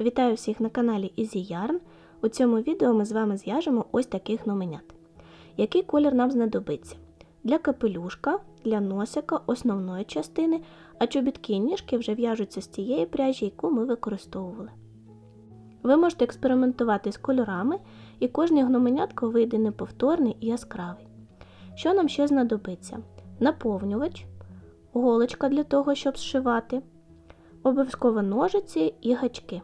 Вітаю всіх на каналі Easy Yarn. У цьому відео ми з вами зв'яжемо ось таких номенят. Який колір нам знадобиться? Для капелюшка, для носика, основної частини, а чобітки і ніжки вже в'яжуться з тієї пряжі, яку ми використовували. Ви можете експериментувати з кольорами, і кожне гноменятко вийде неповторний і яскравий. Що нам ще знадобиться? Наповнювач, голочка для того, щоб зшивати, обов'язково ножиці і гачки.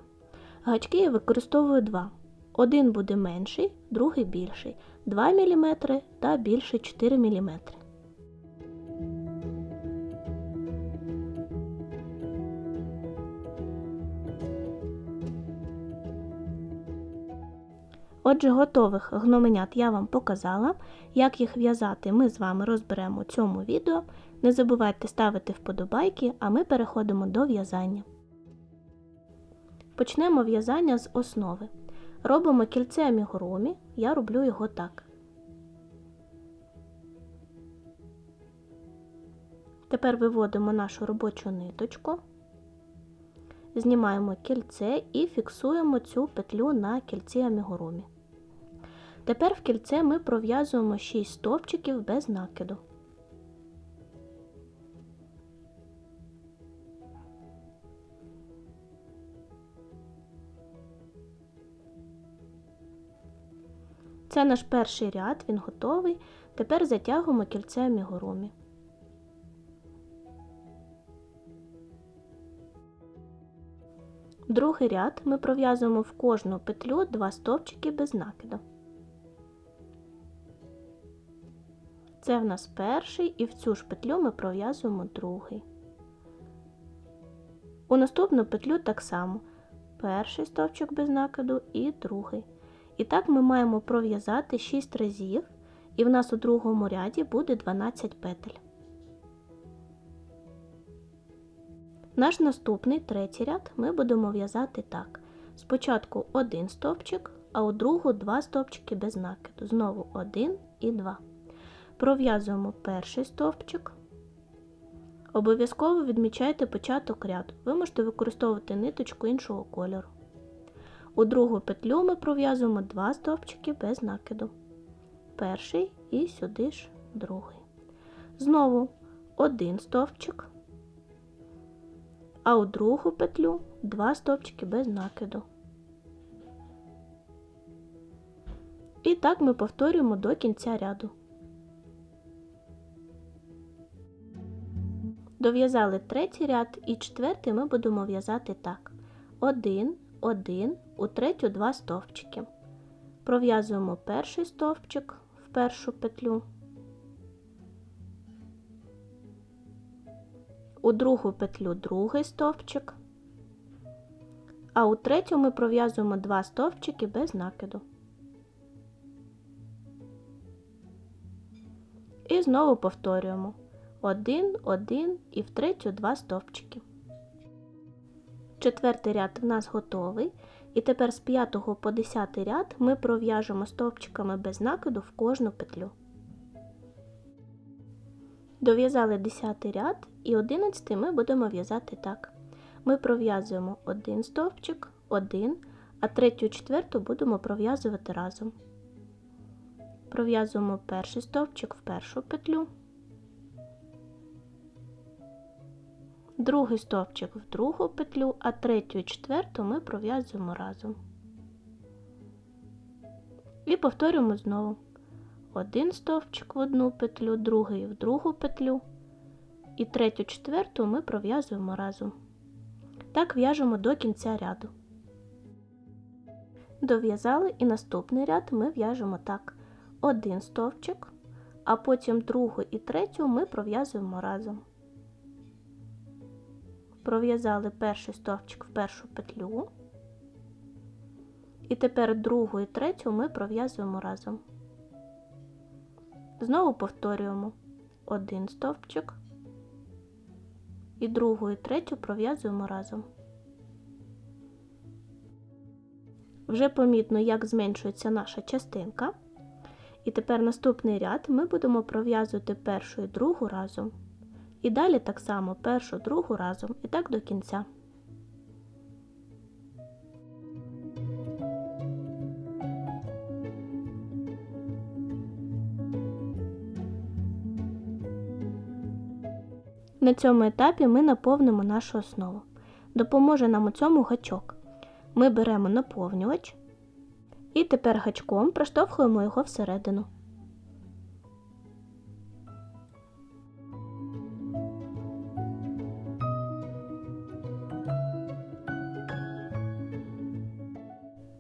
Гачки я використовую два. Один буде менший, другий більший 2 мм та більший 4 мм. Отже, готових гноменят я вам показала. Як їх в'язати, ми з вами розберемо у цьому відео. Не забувайте ставити вподобайки, а ми переходимо до в'язання. Почнемо в'язання з основи. Робимо кільце амігурумі, я роблю його так. Тепер виводимо нашу робочу ниточку, знімаємо кільце і фіксуємо цю петлю на кільці амігурумі. Тепер в кільце ми пров'язуємо 6 стовпчиків без накиду. Це наш перший ряд, він готовий. Тепер затягуємо кільце амігурумі. Другий ряд ми пров'язуємо в кожну петлю 2 стовпчики без накиду. Це в нас перший і в цю ж петлю ми пров'язуємо другий. У наступну петлю так само перший стовпчик без накиду і другий. І так ми маємо пров'язати 6 разів, і в нас у другому ряді буде 12 петель. Наш наступний третій ряд ми будемо в'язати так. Спочатку один стовпчик, а у другу два стовпчики без накиду. Знову один і два. Пров'язуємо перший стовпчик. Обов'язково відмічайте початок ряду. Ви можете використовувати ниточку іншого кольору. У другу петлю ми пров'язуємо два стовпчики без накиду. Перший і сюди ж другий. Знову один стовпчик, а у другу петлю два стовпчики без накиду. І так ми повторюємо до кінця ряду. Дов'язали третій ряд і четвертий ми будемо в'язати так: 1, 1, у третю два стовпчики. Пров'язуємо перший стовпчик в першу петлю, у другу петлю другий стовпчик, а у третю ми пров'язуємо два стовпчики без накиду. І знову повторюємо. Один, один і в третю два стовпчики. Четвертий ряд в нас готовий. І тепер з 5 по 10 ряд ми пров'яжемо стовпчиками без накиду в кожну петлю. Дов'язали 10 ряд і 11 ми будемо в'язати так. Ми пров'язуємо один стовпчик, один, а третю і четверту будемо пров'язувати разом. Пров'язуємо перший стовпчик в першу петлю. Другий стовпчик в другу петлю, а третю і четверту ми пров'язуємо разом. І повторюємо знову один стовпчик в одну петлю, другий в другу петлю, і третю четверту ми пров'язуємо разом. Так в'яжемо до кінця ряду. Дов'язали і наступний ряд ми в'яжемо так: один стовпчик, а потім другу і третю ми пров'язуємо разом пров'язали перший стовпчик в першу петлю, і тепер другу і третю ми пров'язуємо разом. Знову повторюємо один стовпчик і другу і третю пров'язуємо разом. Вже помітно, як зменшується наша частинка. І тепер наступний ряд ми будемо пров'язувати першу і другу разом. І далі так само першу, другу разом і так до кінця. На цьому етапі ми наповнимо нашу основу. Допоможе нам у цьому гачок. Ми беремо наповнювач і тепер гачком проштовхуємо його всередину.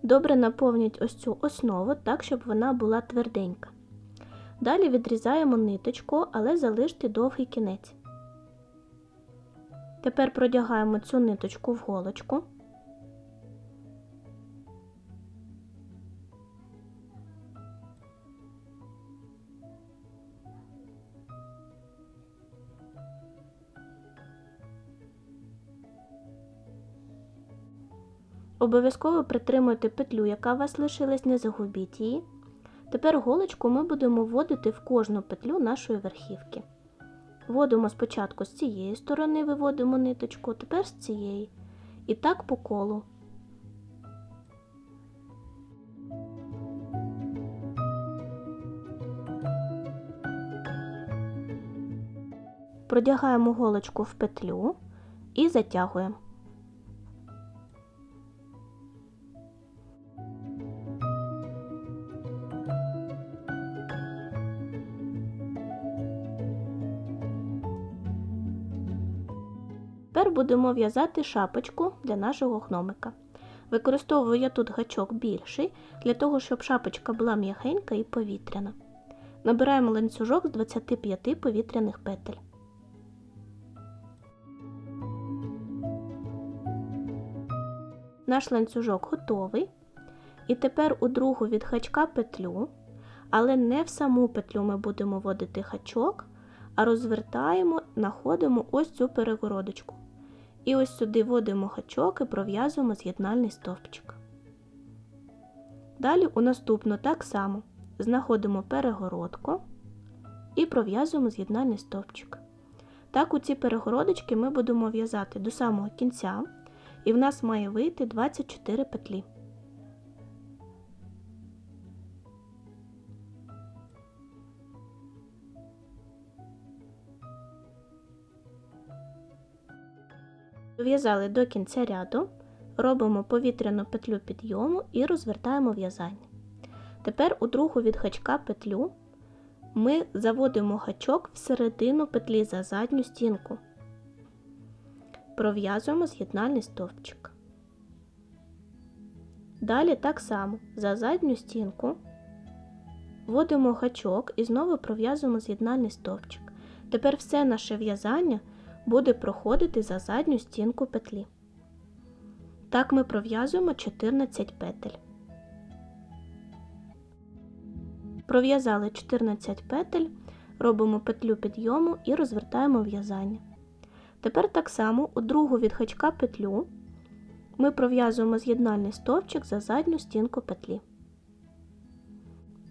Добре наповнять ось цю основу так, щоб вона була тверденька. Далі відрізаємо ниточку, але залиште довгий кінець. Тепер продягаємо цю ниточку в голочку. Обов'язково притримуйте петлю, яка у вас лишилась, не загубіть її. Тепер голочку ми будемо вводити в кожну петлю нашої верхівки. Вводимо спочатку з цієї сторони, виводимо ниточку, тепер з цієї. І так по колу. Продягаємо голочку в петлю і затягуємо. Будемо в'язати шапочку для нашого гномика. Використовую я тут гачок більший, для того, щоб шапочка була м'ягенька і повітряна. Набираємо ланцюжок з 25 повітряних петель. Наш ланцюжок готовий. І тепер у другу від гачка петлю, але не в саму петлю ми будемо вводити гачок, а розвертаємо, знаходимо ось цю перегородочку. І ось сюди вводимо гачок і пров'язуємо з'єднальний стовпчик. Далі у наступну так само знаходимо перегородку і пров'язуємо з'єднальний стовпчик. Так, у ці перегородочки ми будемо в'язати до самого кінця, і в нас має вийти 24 петлі. Дов'язали до кінця ряду, робимо повітряну петлю підйому і розвертаємо в'язання. Тепер у другу від гачка петлю ми заводимо гачок всередину петлі за задню стінку, пров'язуємо з'єднальний стовпчик. Далі так само за задню стінку вводимо гачок і знову пров'язуємо з'єднальний стовпчик. Тепер все наше в'язання буде проходити за задню стінку петлі. Так ми пров'язуємо 14 петель. Пров'язали 14 петель, робимо петлю підйому і розвертаємо в'язання. Тепер так само у другу від гачка петлю ми пров'язуємо з'єднальний стовпчик за задню стінку петлі.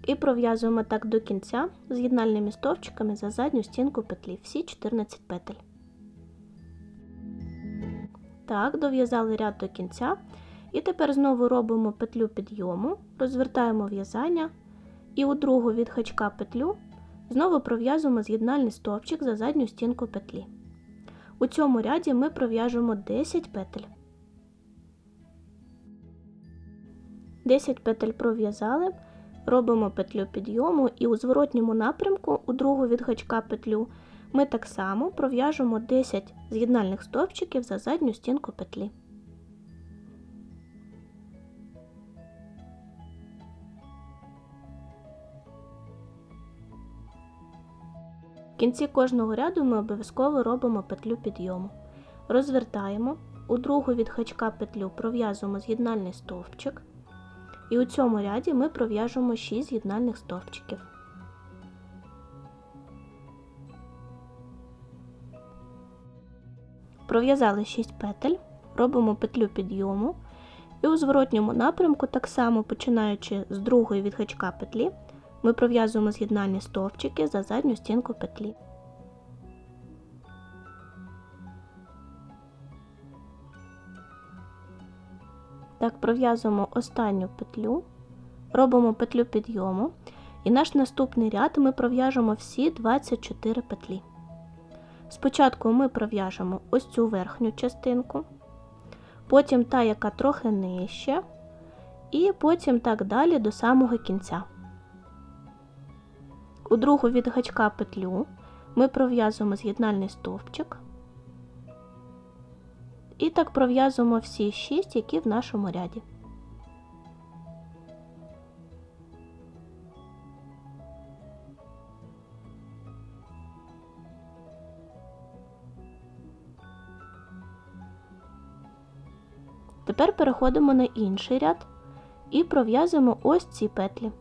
І пров'язуємо так до кінця з'єднальними стовпчиками за задню стінку петлі всі 14 петель. Так, дов'язали ряд до кінця. І тепер знову робимо петлю підйому, розвертаємо в'язання і у другу від гачка петлю знову пров'язуємо з'єднальний стовпчик за задню стінку петлі. У цьому ряді ми пров'яжемо 10 петель. 10 петель пров'язали, робимо петлю підйому і у зворотньому напрямку у другу від гачка петлю ми так само пров'яжемо 10 з'єднальних стовпчиків за задню стінку петлі. В кінці кожного ряду ми обов'язково робимо петлю підйому. Розвертаємо, у другу від гачка петлю пров'язуємо з'єднальний стовпчик, і у цьому ряді ми пров'яжемо 6 з'єднальних стовпчиків. Пров'язали 6 петель, робимо петлю підйому і у зворотньому напрямку, так само починаючи з другої від гачка петлі, ми пров'язуємо з'єднальні стовпчики за задню стінку петлі. Так, пров'язуємо останню петлю, робимо петлю підйому, і наш наступний ряд ми пров'яжемо всі 24 петлі. Спочатку ми пров'яжемо ось цю верхню частинку, потім та, яка трохи нижче, і потім так далі до самого кінця. У другу від гачка петлю ми пров'язуємо з'єднальний стовпчик. І так пров'язуємо всі 6, які в нашому ряді. Тепер переходимо на інший ряд і пров'язуємо ось ці петлі.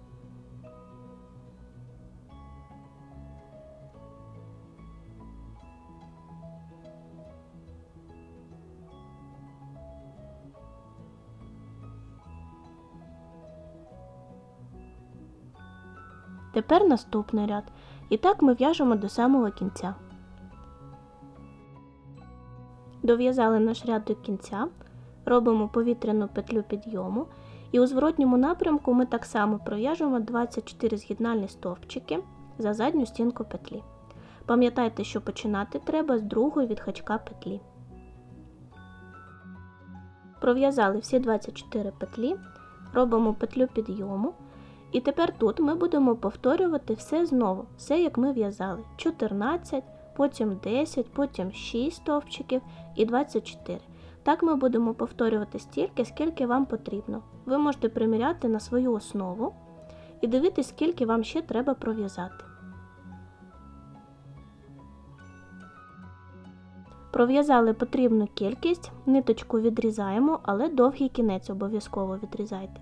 Тепер наступний ряд. І так ми в'яжемо до самого кінця. Дов'язали наш ряд до кінця, робимо повітряну петлю підйому, і у зворотньому напрямку ми так само пров'яжемо 24 з'єднальні стовпчики за задню стінку петлі. Пам'ятайте, що починати треба з другої від гачка петлі. Пров'язали всі 24 петлі, робимо петлю підйому. І тепер тут ми будемо повторювати все знову, все як ми в'язали. 14, потім 10, потім 6 стовпчиків і 24. Так ми будемо повторювати стільки, скільки вам потрібно. Ви можете приміряти на свою основу і дивитися, скільки вам ще треба пров'язати. Пров'язали потрібну кількість, ниточку відрізаємо, але довгий кінець обов'язково відрізайте.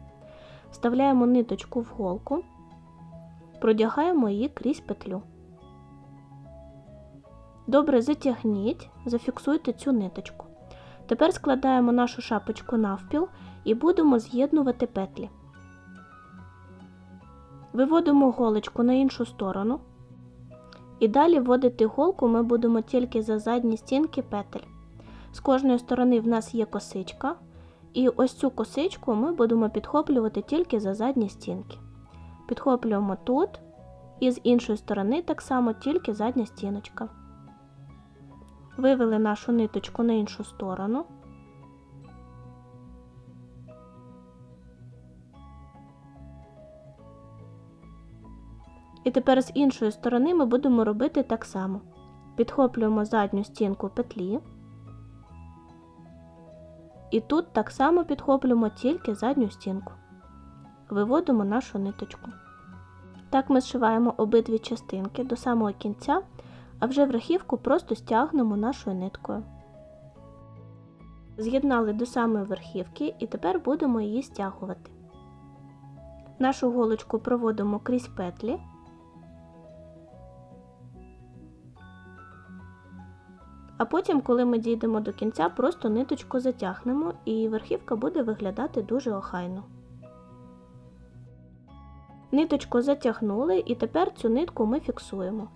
Вставляємо ниточку в голку, продягаємо її крізь петлю. Добре затягніть, зафіксуйте цю ниточку. Тепер складаємо нашу шапочку навпіл і будемо з'єднувати петлі. Виводимо голочку на іншу сторону. І далі вводити голку ми будемо тільки за задні стінки петель. З кожної сторони в нас є косичка. І ось цю косичку ми будемо підхоплювати тільки за задні стінки. Підхоплюємо тут, і з іншої сторони так само тільки задня стіночка. Вивели нашу ниточку на іншу сторону. І тепер з іншої сторони ми будемо робити так само. Підхоплюємо задню стінку петлі. І тут так само підхоплюємо тільки задню стінку. Виводимо нашу ниточку. Так ми зшиваємо обидві частинки до самого кінця, а вже верхівку просто стягнемо нашою ниткою. З'єднали до самої верхівки і тепер будемо її стягувати. Нашу голочку проводимо крізь петлі. А потім, коли ми дійдемо до кінця, просто ниточку затягнемо і верхівка буде виглядати дуже охайно. Ниточку затягнули і тепер цю нитку ми фіксуємо.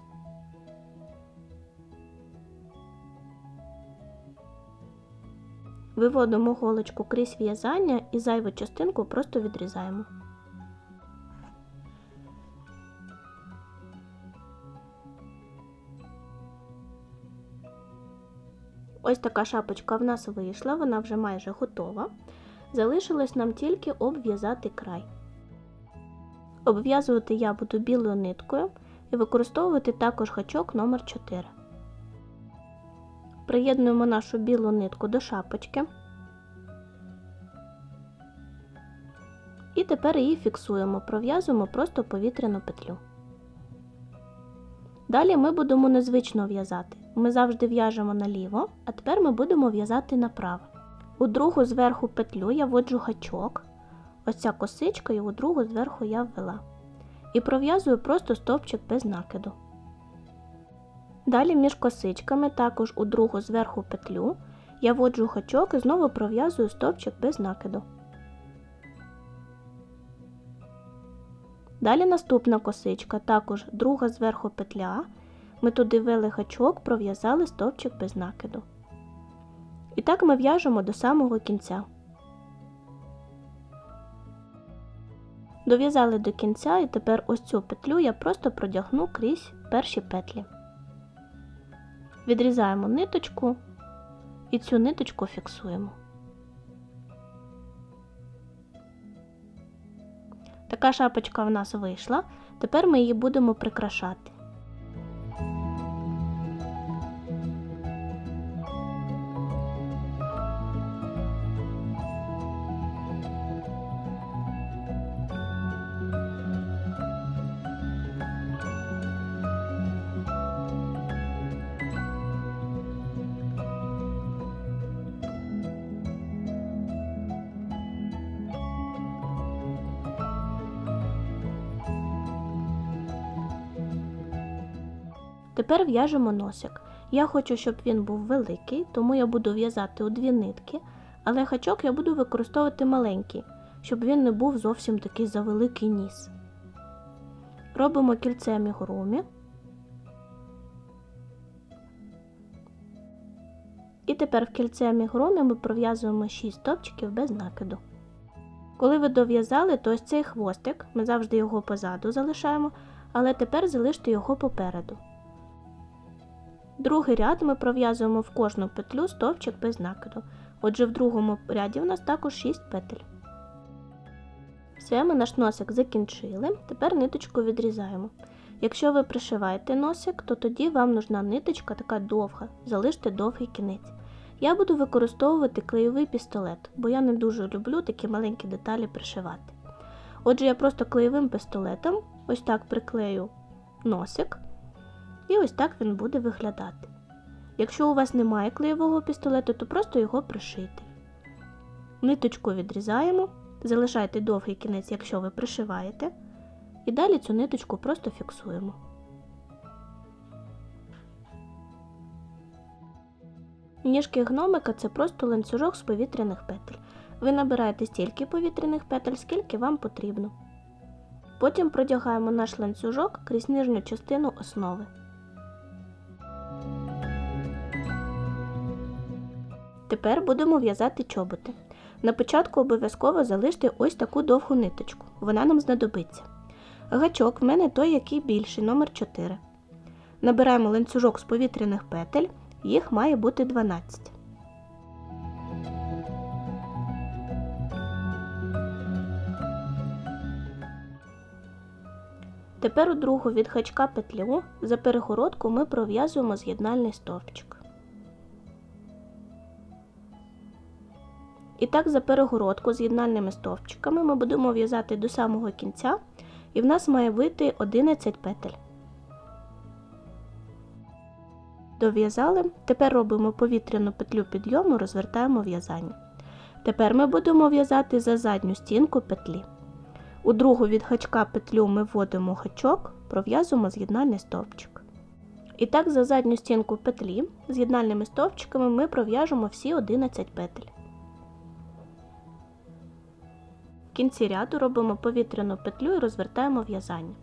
Виводимо голочку крізь в'язання і зайву частинку просто відрізаємо. Ось така шапочка в нас вийшла, вона вже майже готова. Залишилось нам тільки обв'язати край. Обв'язувати я буду білою ниткою і використовувати також гачок номер 4 Приєднуємо нашу білу нитку до шапочки. І тепер її фіксуємо, пров'язуємо просто повітряну петлю. Далі ми будемо незвично в'язати. Ми завжди в'яжемо наліво, а тепер ми будемо в'язати направо. У другу зверху петлю я вводжу гачок, ось ця косичка і у другу зверху я ввела. І пров'язую просто стовпчик без накиду. Далі між косичками, також у другу зверху петлю, я вводжу гачок і знову пров'язую стовпчик без накиду. Далі наступна косичка, також друга зверху петля. Ми туди ввели гачок, пров'язали стовпчик без накиду. І так ми в'яжемо до самого кінця. Дов'язали до кінця і тепер ось цю петлю я просто продягну крізь перші петлі. Відрізаємо ниточку і цю ниточку фіксуємо. Така шапочка в нас вийшла. Тепер ми її будемо прикрашати. Тепер в'яжемо носик. Я хочу, щоб він був великий, тому я буду в'язати у дві нитки, але гачок я буду використовувати маленький, щоб він не був зовсім такий завеликий ніс. Робимо кільце амігурумі. І тепер в кільце амігурумі ми пров'язуємо 6 стопчиків без накиду. Коли ви дов'язали, то ось цей хвостик, ми завжди його позаду залишаємо, але тепер залиште його попереду. Другий ряд ми пров'язуємо в кожну петлю стовпчик без накиду. Отже, в другому ряді у нас також 6 петель. Все, ми наш носик закінчили. Тепер ниточку відрізаємо. Якщо ви пришиваєте носик, то тоді вам нужна ниточка така довга, залиште довгий кінець. Я буду використовувати клеєвий пістолет, бо я не дуже люблю такі маленькі деталі пришивати. Отже, я просто клеєвим пістолетом ось так приклею носик. І ось так він буде виглядати. Якщо у вас немає клеєвого пістолету, то просто його пришийте. Ниточку відрізаємо, залишайте довгий кінець, якщо ви пришиваєте, і далі цю ниточку просто фіксуємо. Ніжки гномика це просто ланцюжок з повітряних петель. Ви набираєте стільки повітряних петель, скільки вам потрібно. Потім продягаємо наш ланцюжок крізь нижню частину основи. Тепер будемо в'язати чоботи. На початку обов'язково залиште ось таку довгу ниточку, вона нам знадобиться. Гачок в мене той, який більший, номер 4. Набираємо ланцюжок з повітряних петель, їх має бути 12. Тепер у другу від гачка петлю за перегородку ми пров'язуємо з'єднальний стовпчик. І так за перегородку з єднальними стовпчиками ми будемо в'язати до самого кінця, і в нас має вийти 11 петель. Дов'язали. Тепер робимо повітряну петлю підйому, розвертаємо в'язання. Тепер ми будемо в'язати за задню стінку петлі. У другу від гачка петлю ми вводимо гачок, пров'язуємо з'єднальний стовпчик. І так за задню стінку петлі з'єднальними стовпчиками ми пров'яжемо всі 11 петель. В кінці ряду робимо повітряну петлю і розвертаємо в'язання.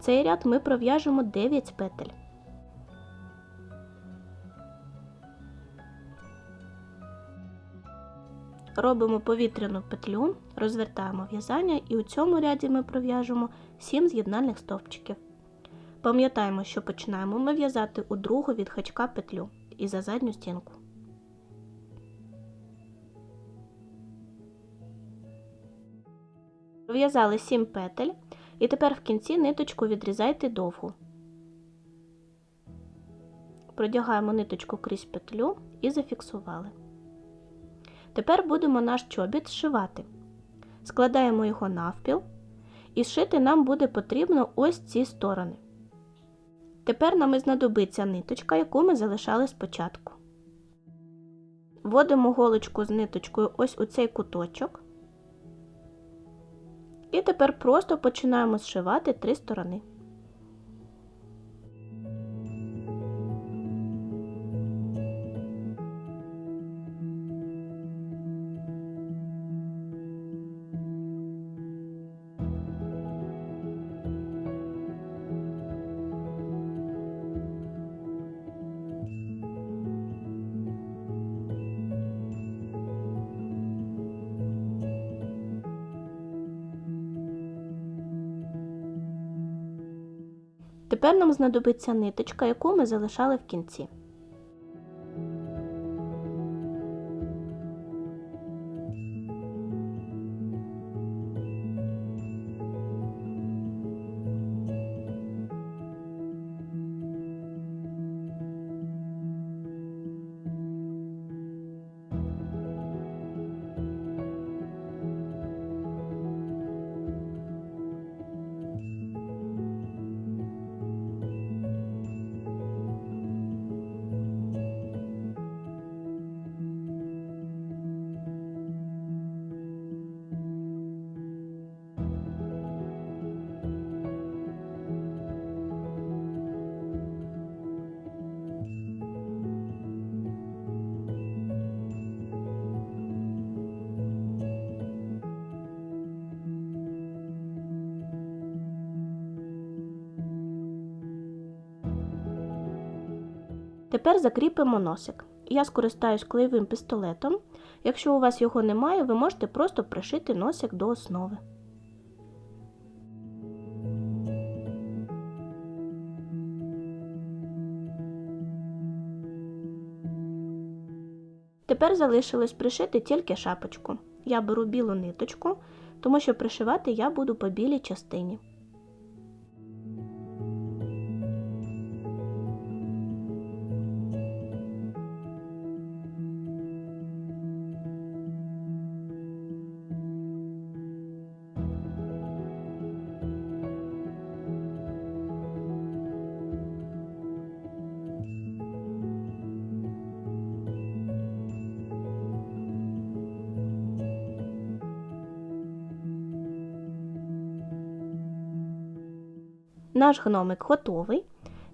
Цей ряд ми пров'яжемо 9 петель. Робимо повітряну петлю, розвертаємо в'язання і у цьому ряді ми пров'яжемо 7 з'єднальних стовпчиків. Пам'ятаємо, що починаємо ми в'язати у другу від гачка петлю і за задню стінку. Пров'язали 7 петель і тепер в кінці ниточку відрізайте довгу. Продягаємо ниточку крізь петлю і зафіксували. Тепер будемо наш чобіт зшивати. Складаємо його навпіл, і зшити нам буде потрібно ось ці сторони. Тепер нам і знадобиться ниточка, яку ми залишали спочатку. Вводимо голочку з ниточкою ось у цей куточок. І тепер просто починаємо зшивати три сторони. Тепер нам знадобиться ниточка, яку ми залишали в кінці. Тепер закріпимо носик. Я скористаюсь клеєвим пістолетом. Якщо у вас його немає, ви можете просто пришити носик до основи. Тепер залишилось пришити тільки шапочку. Я беру білу ниточку, тому що пришивати я буду по білій частині. Наш гномик готовий.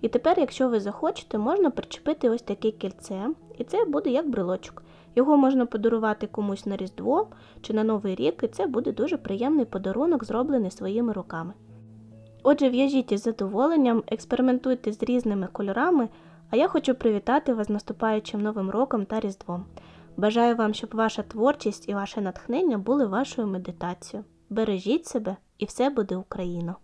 І тепер, якщо ви захочете, можна причепити ось таке кільце, і це буде як брелочок. Його можна подарувати комусь на Різдво чи на Новий рік, і це буде дуже приємний подарунок, зроблений своїми руками. Отже, в'яжіть із задоволенням, експериментуйте з різними кольорами, а я хочу привітати вас з наступаючим Новим роком та Різдвом. Бажаю вам, щоб ваша творчість і ваше натхнення були вашою медитацією. Бережіть себе і все буде Україна!